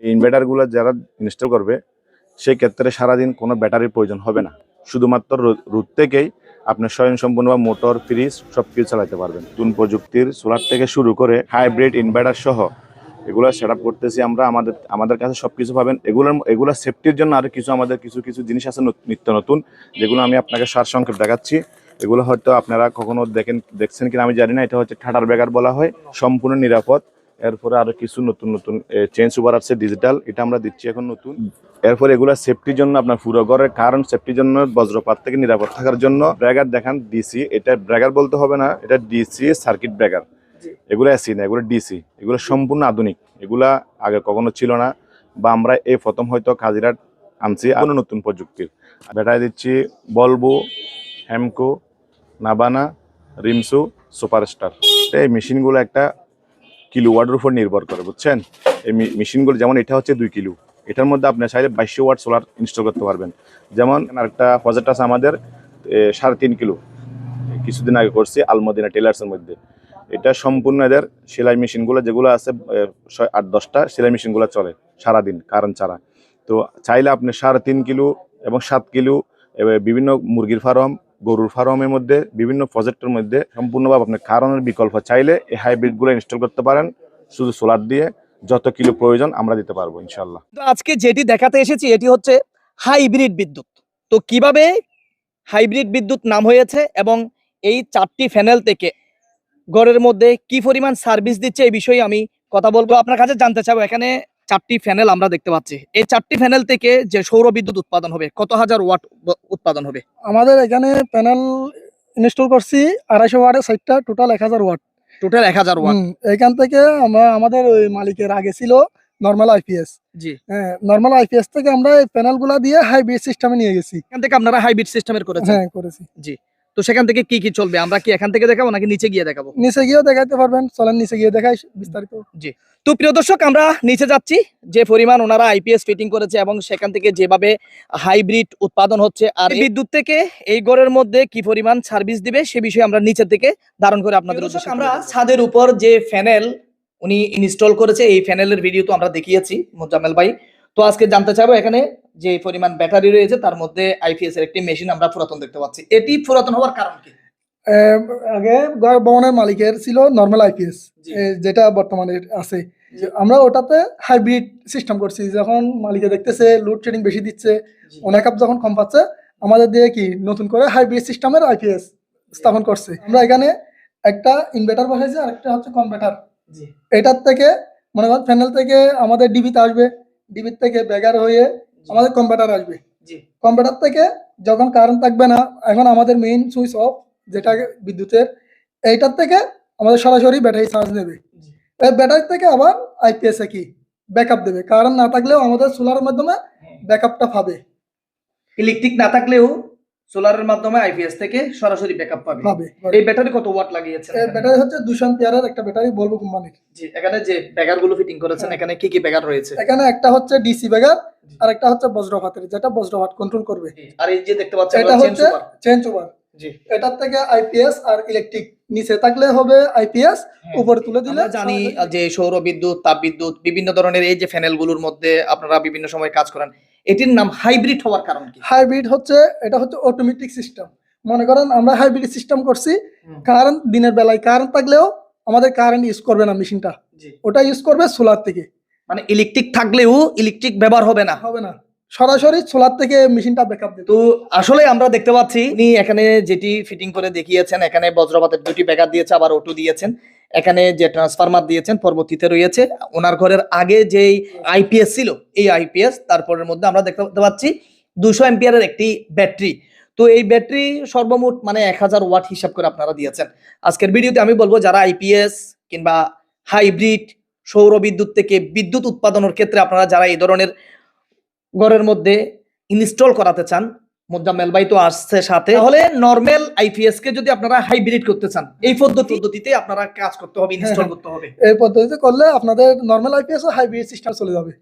ইনভার্টারগুলো যারা ইনস্টল করবে সেই ক্ষেত্রে সারাদিন কোনো ব্যাটারির প্রয়োজন হবে না। শুধুমাত্র রোদ থেকেই আপনি স্বয়ংসম্পূর্ণ বা মোটর ফ্রিজ সব কিছু চালাতে পারবেন। নতুন প্রযুক্তির সোলার থেকে শুরু করে হাইব্রিড ইনভার্টার সহ এগুলো সেট আপ করতেছি আমরা, আমাদের আমাদের কাছে সব কিছু পাবেন। এগুলোর, এগুলো সেফটির জন্য আরও কিছু আমাদের কিছু কিছু জিনিস আছে নত- নিত্য নতুন, যেগুলো আমি আপনাকে সার সংক্ষেপ দেখাচ্ছি। এগুলো হয়তো আপনারা কখনো দেখেন, দেখছেন কিনা আমি জানি না, এটা হচ্ছে ঠাটার ব্যাগার বলা হয়, সম্পূর্ণ নিরাপদ। এরপরে আরও কিছু নতুন নতুন চেঞ্জ ওভার আছে ডিজিটাল এটা আমরা দিচ্ছি এখন নতুন। এরপরে এগুলো সেফটির জন্য আপনার পুরো ঘরের কারণ সেফটির জন্য বজ্রপাত থেকে নিরাপদ থাকার জন্য। ব্রেগার দেখান ডিসি এটা ব্রেগার বলতে হবে না এটা ডিসি সার্কিট ব্রেগার এগুলো এসি না এগুলো ডিসি এগুলো সম্পূর্ণ আধুনিক এগুলা আগে কখনো ছিল না। বা আমরা এই প্রথম হয়তো কাজিরাট আনছি আরও নতুন প্রযুক্তির। ব্যাটারি দিচ্ছি বলব হ্যামকো নাবানা রিমসু সুপারস্টার এই মেশিনগুলো একটা কিলো ওয়াটের উপর নির্ভর করে, বুঝছেন? এই মেশিনগুলো যেমন এটা হচ্ছে দুই কিলো, এটার মধ্যে আপনি চাইলে বাইশশো ওয়াট সোলার ইনস্টল করতে পারবেন। যেমন আরেকটা প্রজেক্ট আছে আমাদের সাড়ে তিন কিলো। কিছুদিন আগে করছি আলমদিনা টেলার্সের মধ্যে। এটা সম্পূর্ণ এদের সেলাই মেশিনগুলো যেগুলো আছে আট দশটা সেলাই মেশিনগুলো চলে সারাদিন কারণ ছাড়া। তো চাইলে আপনি সাড়ে তিন কিলো এবং সাত কিলো বিভিন্ন মুরগির ফার্ম গরুর ফার্মের মধ্যে, বিভিন্ন প্রজেক্টের মধ্যে সম্পূর্ণভাবে আপনি কারণের বিকল্প চাইলে এই হাইব্রিডগুলো ইনস্টল করতে পারেন। শুধু সোলার দিয়ে যত কিলো প্রয়োজন আমরা দিতে পারব ইনশাল্লাহ আজকে যেটি দেখাতে এসেছি, এটি হচ্ছে হাইব্রিড বিদ্যুৎ। তো কীভাবে হাইব্রিড বিদ্যুৎ নাম হয়েছে এবং এই চারটি প্যানেল থেকে ঘরের মধ্যে কি পরিমাণ সার্ভিস দিচ্ছে, এই বিষয়ে আমি কথা বলব। আপনার কাছে জানতে চাবো এখানে চারটি প্যানেল আমরা দেখতে পাচ্ছি। এই চারটি প্যানেল থেকে যে সৌর বিদ্যুৎ উৎপাদন হবে কত হাজার ওয়াট উৎপাদন হবে? আমাদের এখানে প্যানেল ইনস্টল করছি আড়াইশো ওয়াটের সাইটটা টোটাল এক হাজার ওয়াট। টোটাল এক হাজার ওয়াট। এখান থেকে আমরা আমাদের ওই মালিকের আগে ছিল নর্মাল আইপিএস জি। হ্যাঁ নর্মাল আইপিএস থেকে আমরা এই প্যানেলগুলা দিয়ে হাইব্রিড সিস্টেমে নিয়ে গেছি। এখান থেকে আপনারা হাইব্রিড সিস্টেমের করেছেন? হ্যাঁ করেছি। তো সেখান থেকে কি কি চলবে? আমরা কি এখান থেকে দেখাবো নাকি নিচে গিয়ে দেখাবো? নিচে গিয়েও দেখাইতে পারবেন। চলেন নিচে গিয়ে দেখাই বিস্তারিত। জি। তো প্রিয় দর্শক আমরা নিচে যাচ্ছি। যে পরিমাণ ওনারা আইপিএস ফিটিং করেছে এবং সেখান থেকে যেভাবে হাইব্রিড উৎপাদন হচ্ছে আর এই বিদ্যুৎ থেকে এই ঘরের মধ্যে কি পরিমাণ সার্ভিস দিবে সে বিষয়ে আমরা নিচে থেকে ধারণ করে আপনাদের আমরা ছাদের উপর যে প্যানেল উনি ইনস্টল করেছে এই প্যানেলের ভিডিও তো আমরা দেখিয়েছি মোজাম্মেল ভাই। তো আজকে জানতে চাইব এখানে যে পরিমাণ ব্যাটারি রয়েছে তার মধ্যে আইপিএস এর একটি মেশিন আমরা পুরাতন দেখতে পাচ্ছি। এটি পুরাতন হওয়ার কারণ কি? আগে ভবনের মালিকের ছিল নর্মাল আইপিএস যেটা বর্তমানে আছে। আমরা ওটাতে হাইব্রিড সিস্টেম করছি যখন মালিকে দেখতেছে লোডশেডিং বেশি দিচ্ছে অনেক আপ যখন কম পাচ্ছে আমাদের দিয়ে কি নতুন করে হাইব্রিড সিস্টেমের আইপিএস স্থাপন করছে। আমরা এখানে একটা ইনভার্টার বসাইছি আর একটা হচ্ছে কনভার্টার জি। এটার থেকে মনে করেন প্যানেল থেকে আমাদের ডিবিতে আসবে। ডিবির থেকে বেগার হয়ে আমাদের কম্পিউটার আসবে। কম্পিউটার থেকে যখন কারেন্ট থাকবে না এখন আমাদের মেইন সুইচ অফ যেটা বিদ্যুতের এইটার থেকে আমাদের সরাসরি ব্যাটারি চার্জ নেবে। এই ব্যাটারি থেকে আবার আইপিএস কি কি? ব্যাকআপ দেবে। কারেন্ট না থাকলেও আমাদের সোলার মাধ্যমে ব্যাকআপটা পাবে। ইলেকট্রিক না থাকলেও সোলারের মাধ্যমে আইপিএস থেকে সরাসরি ব্যাকআপ পাবে। এই ব্যাটারি কত ওয়াট লাগিয়েছে এই ব্যাটারি হচ্ছে দুশো এম্পিয়ারের একটা ব্যাটারি বলব কোম্পানির জি এখানে যে ব্যাগারগুলো ফিটিং করেছেন হ্যাঁ। এখানে কি কি ব্যাগার রয়েছে? এখানে একটা হচ্ছে ডিসি ব্যাগার আর একটা হচ্ছে বজ্রপাতের যেটা বজ্রপাত কন্ট্রোল করবে। আর এই যে দেখতে পাচ্ছেন এটা হচ্ছে চেঞ্জ ওভার জি। এটার থেকে আইপিএস আর ইলেকট্রিক নিচে থাকলে হবে আইপিএস উপরে তুলে দিলে জানি যে সৌর বিদ্যুৎ তাপ বিদ্যুৎ বিভিন্ন ধরনের এই যে প্যানেলগুলোর মধ্যে আপনারা বিভিন্ন সময় কাজ করেন এটির নাম হাইব্রিড হওয়ার কারণ কি? হাইব্রিড হচ্ছে এটা হচ্ছে অটোমেটিক সিস্টেম মনে করেন আমরা হাইব্রিড সিস্টেম করছি কারেন্ট দিনের বেলায় কারেন্ট থাকলেও আমাদের কারেন্ট ইউজ করবে না মেশিনটা ওটা ইউজ করবে সোলার থেকে। মানে ইলেকট্রিক থাকলেও ইলেকট্রিক ব্যবহার হবে না। হবে না। সরাসরি সোলার থেকে মেশিনটা ব্যাকআপ দেবে তো আসলে আমরা দেখতে পাচ্ছি, উনি এখানে যেটি ফিটিং করে দেখিয়েছেন, এখানে বজ্রপাতের দুটি ব্যাগার দিয়েছে, আবার ওটু দিয়েছেন। এখানে যে ট্রান্সফরমার দিয়েছেন, পরবর্তীতে রয়েছে ওনার ঘরের আগে যেই আইপিএস ছিল, এই আইপিএস তারপরের মধ্যে আমরা দেখতে পাচ্ছি দুশো এম্পিয়ারের একটি ব্যাটারি তো এই ব্যাটারি সর্বমোট মানে এক হাজার ওয়াট হিসাব করে আপনারা দিয়েছেন। আজকের ভিডিওতে আমি বলব, যারা আইপিএস কিংবা হাইব্রিড সৌর বিদ্যুৎ থেকে বিদ্যুৎ উৎপাদনের ক্ষেত্রে আপনারা যারা এই ধরনের ঘরের মধ্যে ইনস্টল করাতে চান মোজাম্মেল ভাই তো আসছে সাথে। তাহলে নর্মাল আইপিএস কে যদি আপনারা হাইব্রিড করতে চান এই পদ্ধতি পদ্ধতিতে আপনারা কাজ করতে হবে ইনস্টল হ্যাঁ। করতে হবে। এই পদ্ধতিতে করলে আপনাদের নর্মাল আইপিএস হাইব্রিড সিস্টেম চলে যাবে।